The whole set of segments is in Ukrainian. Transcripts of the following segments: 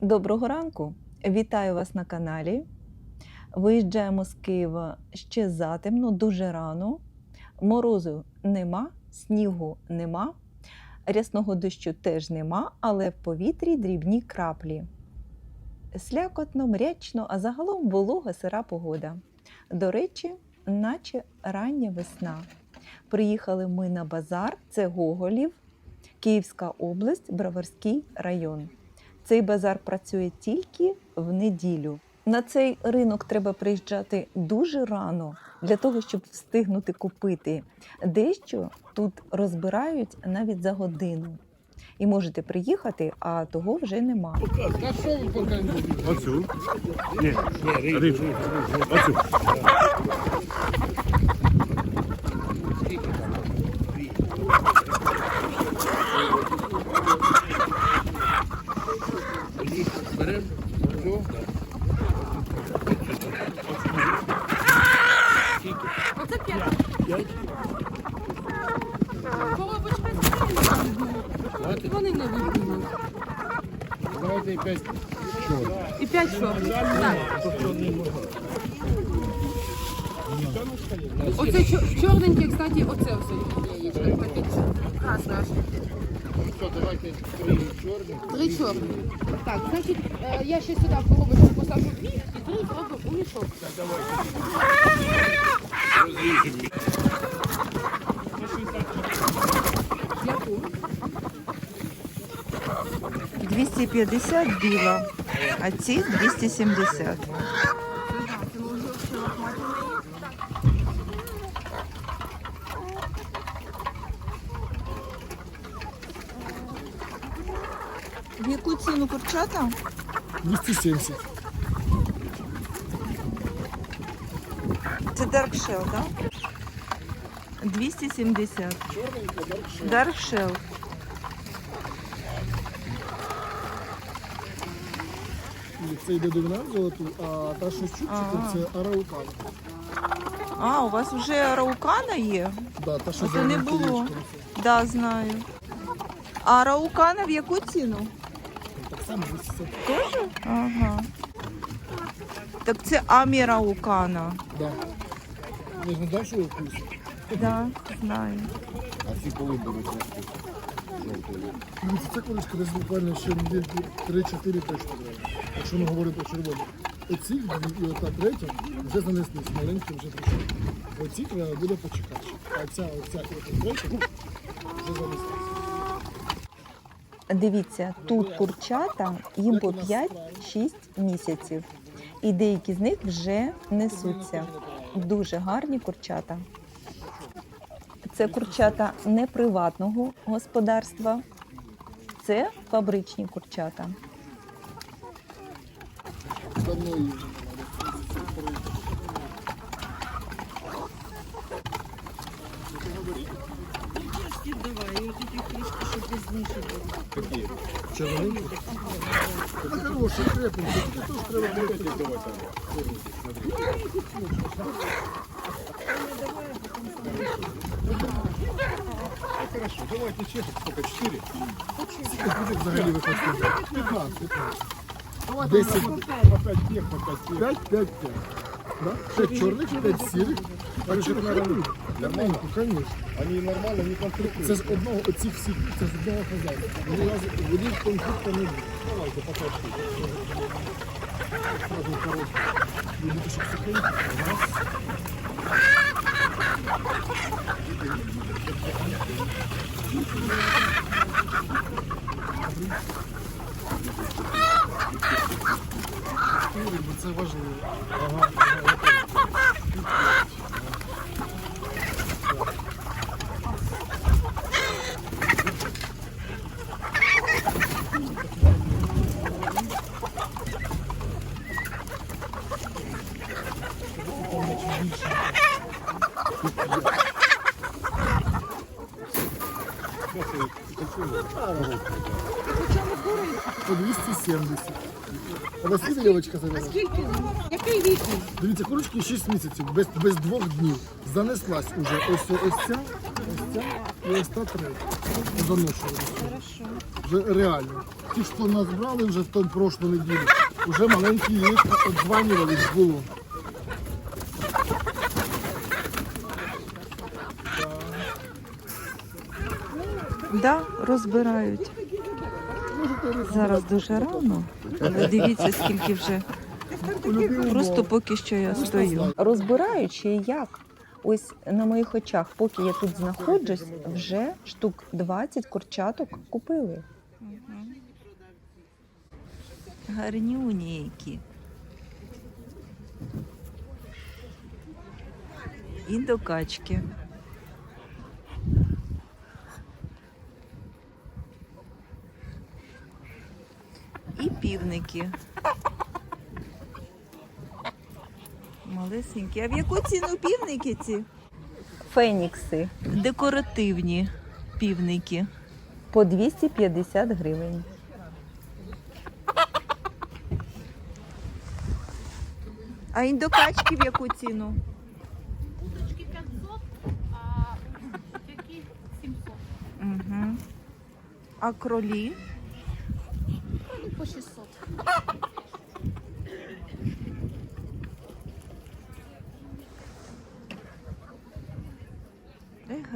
Доброго ранку! Вітаю вас на каналі. Виїжджаємо з Києва ще затемно, дуже рано. Морозу нема, снігу нема, рясного дощу теж нема, але в повітрі дрібні краплі. Слякотно, мрячно, а загалом волога сира погода. До речі, наче рання весна. Приїхали ми на базар, це Гоголів, Київська область, Броварський район. Цей базар працює тільки в неділю. На цей ринок треба приїжджати дуже рано для того, щоб встигнути купити. Дещо тут розбирають навіть за годину. І можете приїхати, а того вже нема. Оцю. 5. Хватить? Вони не випили. Давайте і п'ять чорт. І 5 чорт. Оце чорненьке, кстати, оце все три чорні. Так, значить, е, я ще сюди в коробочку поставлю дві і три зроблю у мішок. Так, давайте. 250 біла, а ці 270. В яку ціну курчата? 270. Даркшел, так? 270. Даркшел. Це йде до вина золоту, а та що з чубчиком Ага. це араукан. А, у вас вже араукана є? Да, та що А то не було. кілечком. Да, знаю. А араукана в яку ціну? Так само 270. Тоже? Ага. Так це аміраукана. Да. Я ж не дав, що ви вкус. Да, знаю. А ці коли будуть рости? Дивіться, це курочка десь буквально ще недільки 3-4 точно треба. Якщо ми говоримо про червоні. Оці дві і ота третя вже занеслись, маленькі вже прийшли. Оці треба буде почекати. А ця, оця і ота третя вже занеслись. Дивіться, тут курчата, їм по 5-6 місяців. І деякі з них вже несуться. Дуже гарні курчата. Це курчата не приватного господарства, це фабричні курчата. Давно її. Червоненькі? Це хороше, крепеньке, тільки теж треба буде. Хорошо, давайте чешек, сколько? Чотири? Скільки буде взагалі ви хочете? 15, 15. 10, По п'ять п'єх, по п'ять п'єх. 5, 5, 5. Да? 5 чорних, 5 сірих. А червоні? Давненько, звісно. Вони нормально, не конфліктують. Це з одного, оцих всіх, це з одного хазяйства. Вони вони конфлікту не буде. Давайте, по п'ять штук. Сразу щоб сухенько? Раз. Це важливо. Ага, По 270. А вас скільки Льовочка завела? Скільки? Який вік? Дивіться, курочки 6 місяців, без, без двох днів. Занеслась уже ось, ось ця, ось ця і ось та третя. Заношувалася. Вже реально. ті, що нас брали вже в тому прошлу неділю, вже маленькі є, обзванювали було. Да, розбирають. Зараз дуже рано, але дивіться, скільки вже. Просто поки що я стою. Розбираючи як. Ось на моїх очах, поки я тут знаходжусь, вже штук 20 курчаток купили. Гарнюні які. І до качки. І півники. Малесенькі. А в яку ціну півники ці? Фенікси. Декоративні півники. По 250 гривень. А індокачки в яку ціну? Удочки 500, а такі 700. Угу. А кролі? Ну, по 600. Ей,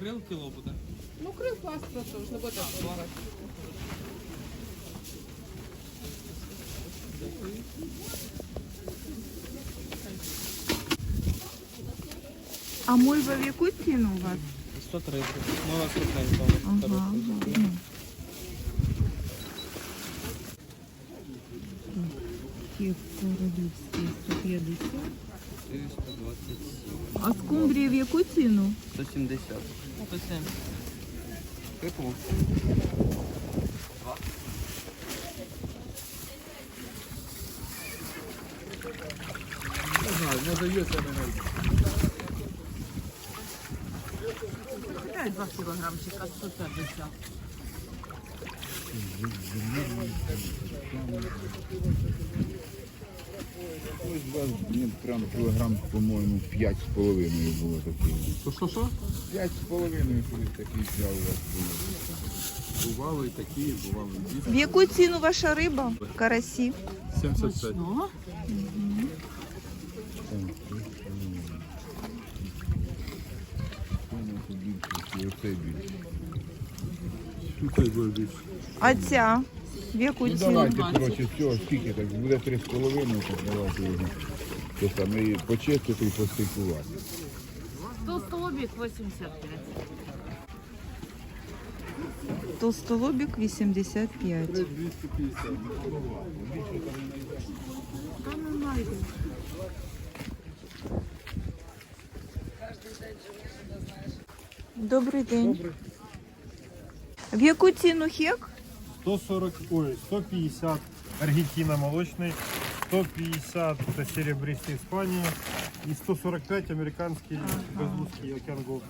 Крил кіло буде. Ну, крив клас просто, ж не буде пробувати. А мульва в яку ціну у вас? 130. Ну, у нас крупненько. Ага. Київ королівський 150. 427. 170. 170. Крипу. Не знаю, не дається мене. Дай 2 кілограмчика 150. Ось вас блін, прям кілограм, по-моєму, п'ять з половиною було таке. То що що? П'ять з половиною колись такий взяв у вас було. Бували такі, бували. В яку ціну ваша риба? Карасі. 75. Ну, Це більше, і оце більше. Більше. А ця? В яку Ну ціну? давайте, коротше, цього скільки так буде три з половиною, так давайте його. То саме і почистити і постикувати. 100 столбик 85. Толстолобік 85. 250. Та не знайду. Добрий день. В яку ціну хек? 140, ой, 150 Аргентина молочний, 150 серебристий Іспанії і 145 американський безлузький океан Голд.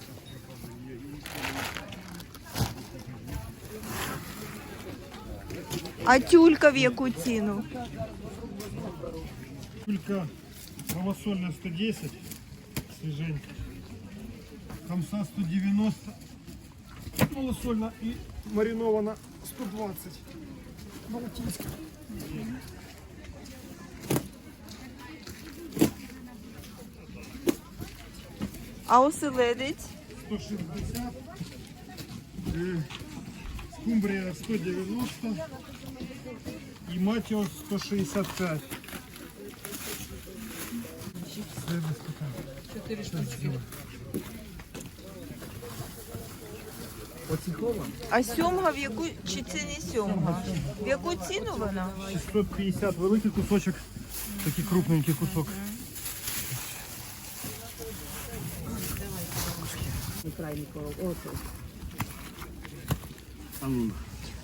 А тюлька в яку ціну? Тюлька правосольна 110, свіженька. Комса 190, ну, малосольна и маринована 120. Балтийская. А оселедець? 160, э, скумбрия 190 и матиос 165. Чотири штучки. А сьомга в яку чи це не сьомга? В яку ціну вона? 650 великий кусочок, такий крупненький кусок.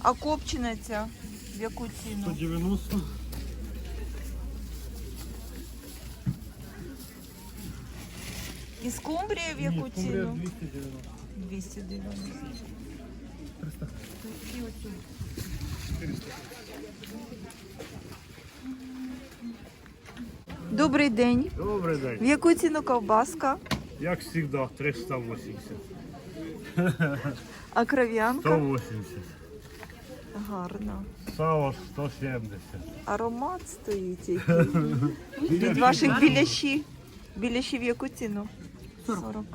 А копчена ця? В яку ціну? 190. І скумбрія в Ні, скумбрія ціну? 290. 290. 300. І оцю. Добрий день. Добрий В день. яку ціну ковбаска? Як завжди, 380. А кров'янка? 180. Гарно. Сало 170. Аромат стоїть який. Від ваших біляші. Біляші в яку ціну? 40.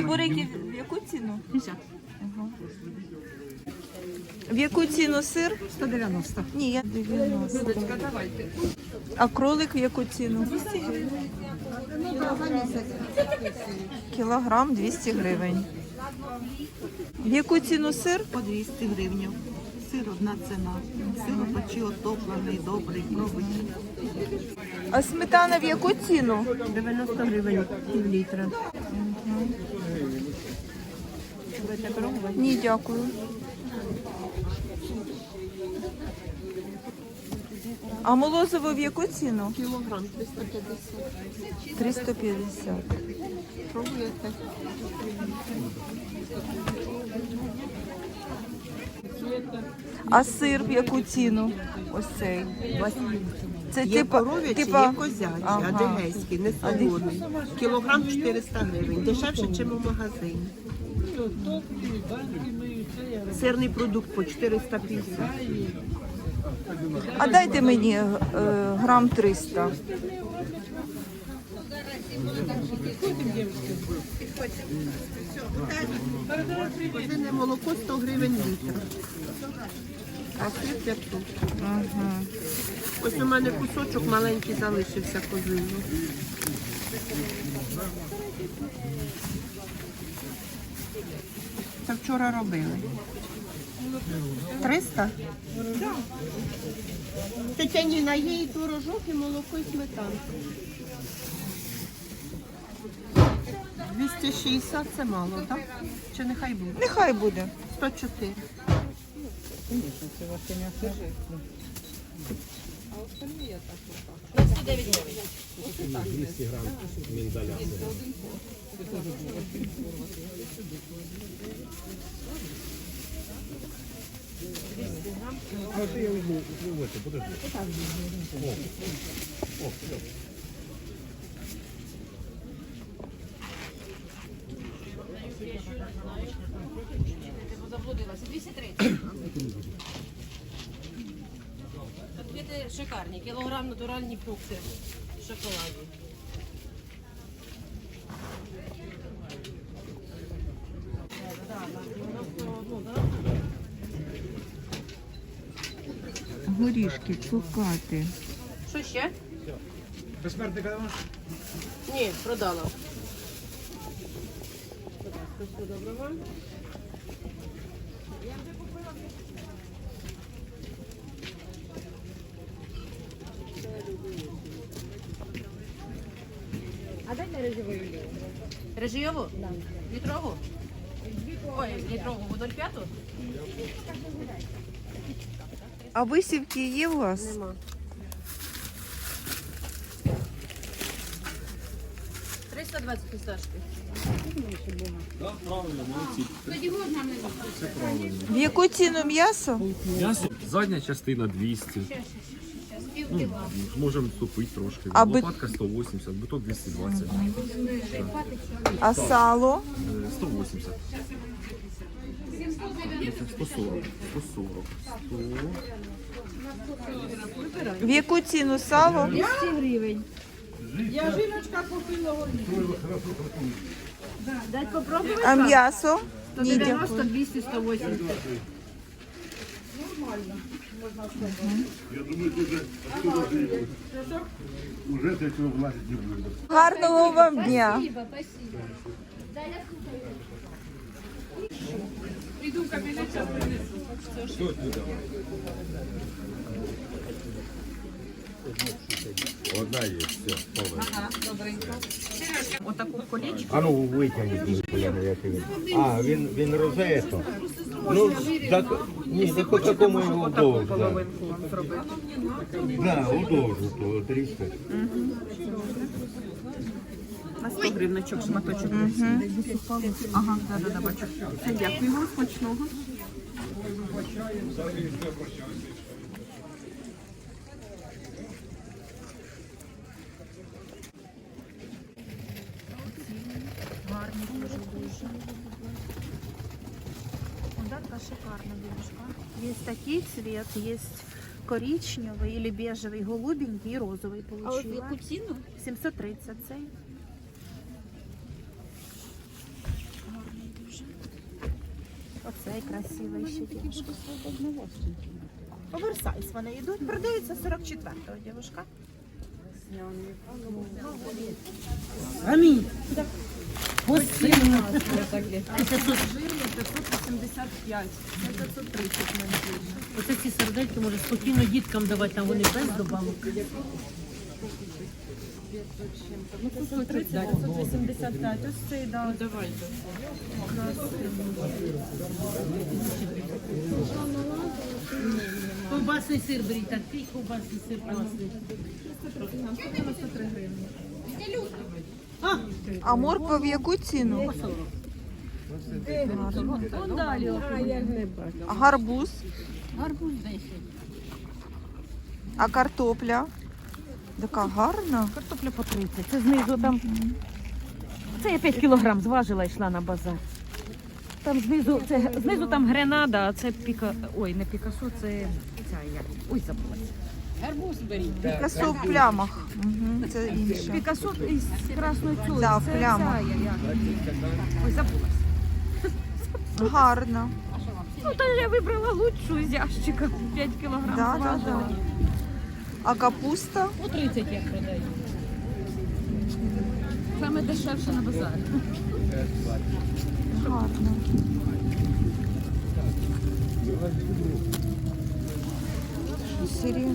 Чебуреки в яку ціну? 50. Ага. В яку ціну сир? 190. Ні, я 90. А кролик в яку ціну? Кілограм 200 гривень. В яку ціну сир? По 200 гривень. Сир одна ціна. Сир печі отоплений, добрий, пробуйте. А сметана в яку ціну? 90 гривень пів літра. Ні, дякую. А молозиво в яку ціну? Кілограм 350. 350. Пробуєте? А сир в яку ціну? Ось цей. Це Є типа, коров'ячий, типа... є козячий, Ага. адигейський, не солоний. Кілограм 400 гривень, дешевше, ніж у магазині. Сирний продукт по 450. А дайте мені е, грам 300. Козине молоко 100 гривень літр. А сир 500. Ага. Ось у мене кусочок маленький залишився козину. Вчора робили. 300? Тетяніна, є і творожок, і молоко, і сметанка. 260 це мало, так? Чи нехай буде? Нехай буде. 104. Заблудилася. 230. Конфети шикарні. Кілограм натуральні фрукти в шоколаді. Горішки, цукати. Що ще? Безсмертника нема? Ні, продала. Всього доброго. А дайте режимову? Режимову? Літрову? Ой, літрову, 0,5? А висівки є у вас? Нема. 320 фісташки. В яку ціну м'ясо? М'ясо, задня частина 200. Ну, можемо відступити трошки. А Лопатка 180, биток 220. А сало? Е, 180. 140. 140. 100. В яку ціну сало? Дать попробувати? А м'ясо? Ні, 90, дякую. 200, 180. Я думаю, дуже уже до цього влазить не буде. Гарного вам дня. Одна є, все, повинна. Отаку колічку. А ну витягніть, я не як він. А, він, він розето. Ну, так, Ні, це по такому його вдовж. да. половинку вам зробити. Да, удовж, то трішки На 100 гривничок шматочок. Ага, да, да, да, бачу. Все, дякую вам, смачного. Гарні дуже дуже. Удатка шикарна, девушка. Есть такий цвет, есть коричневый или бежевый, голубенький и розовый получила. А ціну? 730 цей. Оцей красивий ще дівчинка. Оверсайз вони йдуть, продаються 44-го, дівчинка. Амінь. Оце ці сердельки може спокійно діткам давати, там вони без добавок. Ковбасний сир беріть, такий ковбасний сир класний. А морква в яку ціну? Вон далі. А гарбуз? Гарбуз 10. А картопля? Така гарна. Картопля по 30. Це знизу там. Це я 5 кілограм зважила, йшла на базар. Там знизу, це знизу там гренада, а це піка. Ой, не пікасо, це ця як. Ой, забулася. Пікасо в плямах. Угу, це інше. Пікасо із красною цю. Да, в це плямах. ця я. Ой, забулася. Гарна. Ну, то я вибрала лучшу з ящика. 5 кілограм Да, да, зважила. А капуста? По 30 я продаю. Саме дешевше на базарі. Гарна. Що, Сирена?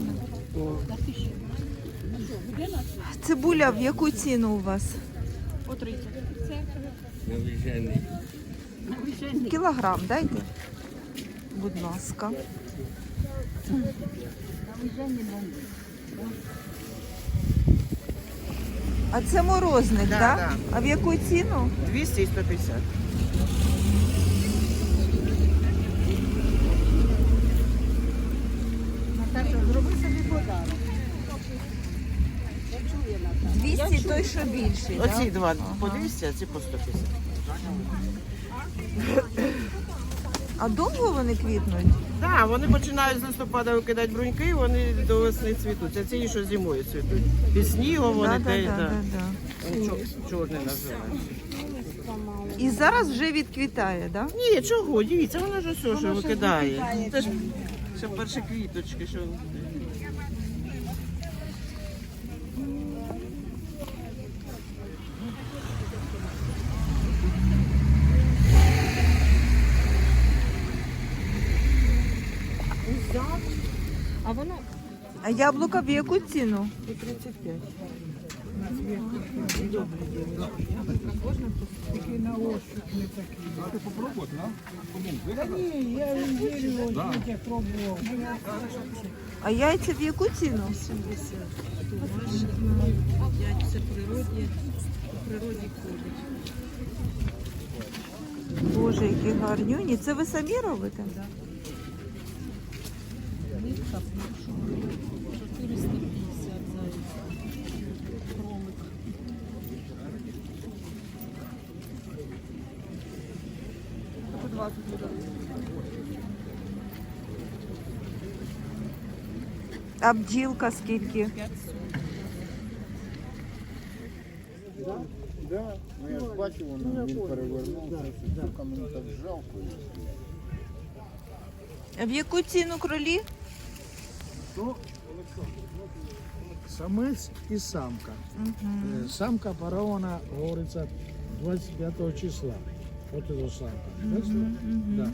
Цибуля в яку ціну у вас? По 30. Кілограм дайте. Будь ласка. А це морозник, так? Да, А в яку ціну? 200 і 150. – 200 той, що більший? Оці два по 200, а ці по 150. А довго вони квітнуть? Так, да, вони починають з листопада викидати бруньки, вони до весни цвітуть. А ці, що зимою цвітуть. Під снігом вони Да, те, да, да, да. Чорний називають. І зараз вже відквітає, так? Да? Ні, чого, дивіться, вона ж все, що викидає. Це ж ще перші квіточки, що А яблука в яку ціну? 35. А ти попробувати, да? А яйця в яку ціну? Це природні, по природі ходять. Боже, які гарнюні. Це ви самі робите? А бджілка скільки? Да, ну я ж бачив, воно, він перевернувся, сука, мені так жалко. В яку ціну кролі? Самець і самка. Е, Самка парована, говориться, 25 числа. От це самка. Бачите? Да.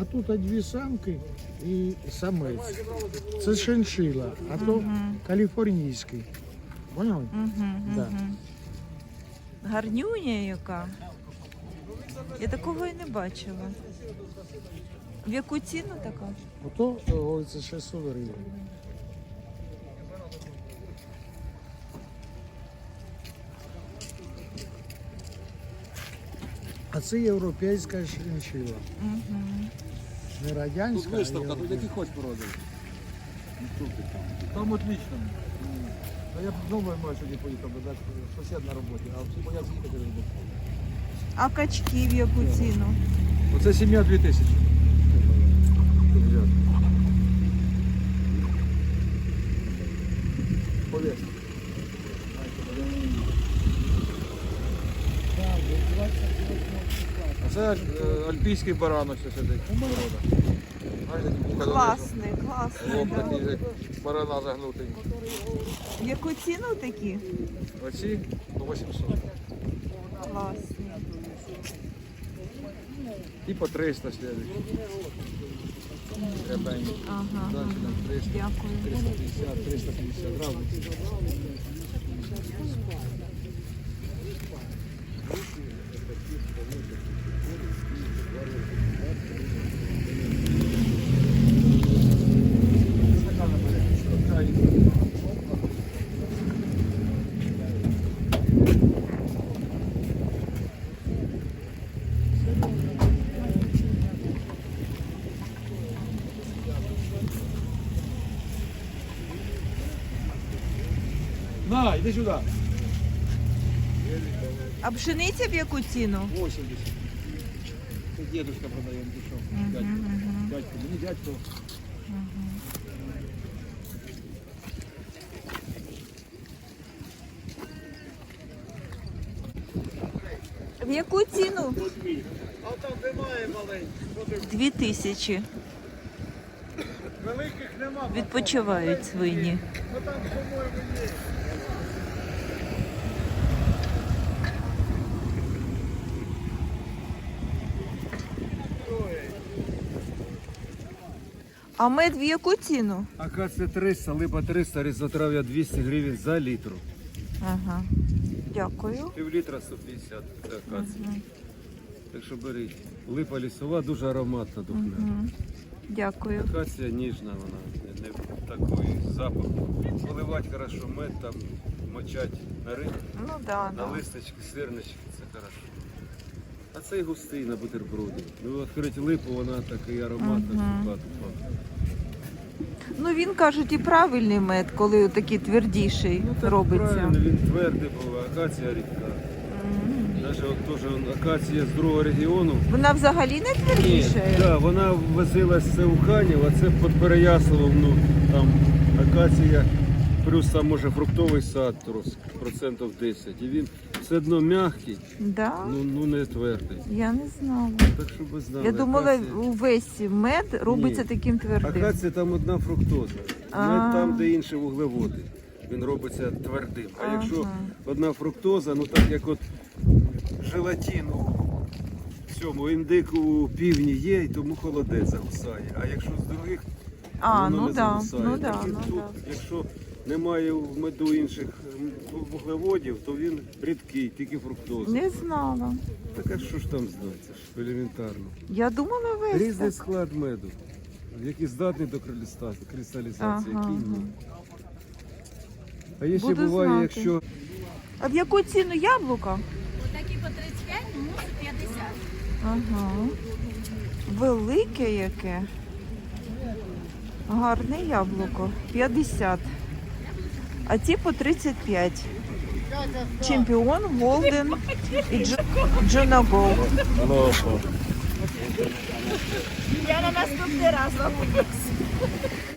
А тут дві самки і самець. Це шиншила, а то каліфорнійський. Поняли? Да. Гарнюня яка. Я такого і не бачила. В яку ціну така? Ото о, це 600 гривень. А це європейська шиншила. Угу. Не радянська, Тут Виставка, тут європейська. які хоч породи. Там отлично. А я думаю, маю сьогодні поїхав, бо дати сусід на роботі, а всі бояться їхати на роботу. А качки в яку ціну? Оце сім'я 2000. Повіс. А це е, альпійський баранок ще сидить. Класний, класний. Лоб такий, як барана загнутий. Яку ціну такі? Оці по 800. Класні. І по 300 слідують. Рябенькі. Ага. Далі там 300. Дякую. 350, 350 грамів. На, іди сюди. А пшениця в яку ціну? 80. Це дедушка продає, ну ти що? Дядько. Дядько, мені дядько. В яку ціну? А там немає маленьких. Дві тисячі. Відпочивають свині. Ну. А мед в яку ціну? Акація 300, липа 300, різотрав'я 200 гривень за літр. Ага. Дякую. Пів літра 150 це акація. Так що беріть. Липа лісова дуже ароматна духне. Мгм. Дякую. Акація ніжна, вона не, такої запаху. Поливати хорошо мед, там мочать на рибу, Ну да, на да. листочки, сирнички, це хорошо. А цей густий на бутерброди. Ну, відкрити липу, вона такий ароматна, Мгм. пахне. Ну він кажуть, і правильний мед, коли такий твердіший Ну, так робиться. Правильно, він твердий був, а акація рідка. М. Навіть от теж он, акація з другого регіону. Вона взагалі не Ні, твердіша? да, вона возилась це у Канів, а це під Переяславом, ну там акація, плюс там може фруктовий сад трос, процентів 10. І він все одно м'який, Да? ну, ну не твердий. Я не знала. Так що ви знали. Я думала, акація- увесь мед робиться Ні. таким твердим. Акація там одна фруктоза. А. Мед там, де інші вуглеводи. Він робиться твердим. А якщо Ага. одна фруктоза, ну так як от желатин у цьому індику у півні є, і тому холодець загусає. А якщо з других, А, воно ну не да, загусає. ну да, ну тут, да. якщо немає в меду інших вуглеводів, то він рідкий, тільки фруктоза. Не знала. Так а що ж там ж елементарно. Я думала весь. Різний так. склад меду, який здатний до кристалізації, кристалізації, Ага, який ні. А є ще Буду буває, знати. якщо А в яку ціну яблука? Такі по 35, муси 50. Ага. Велике яке. Гарне яблуко. 50. А ті по 35. Чемпіон, Голден і Джо- Джунаго. Я на наступний раз вам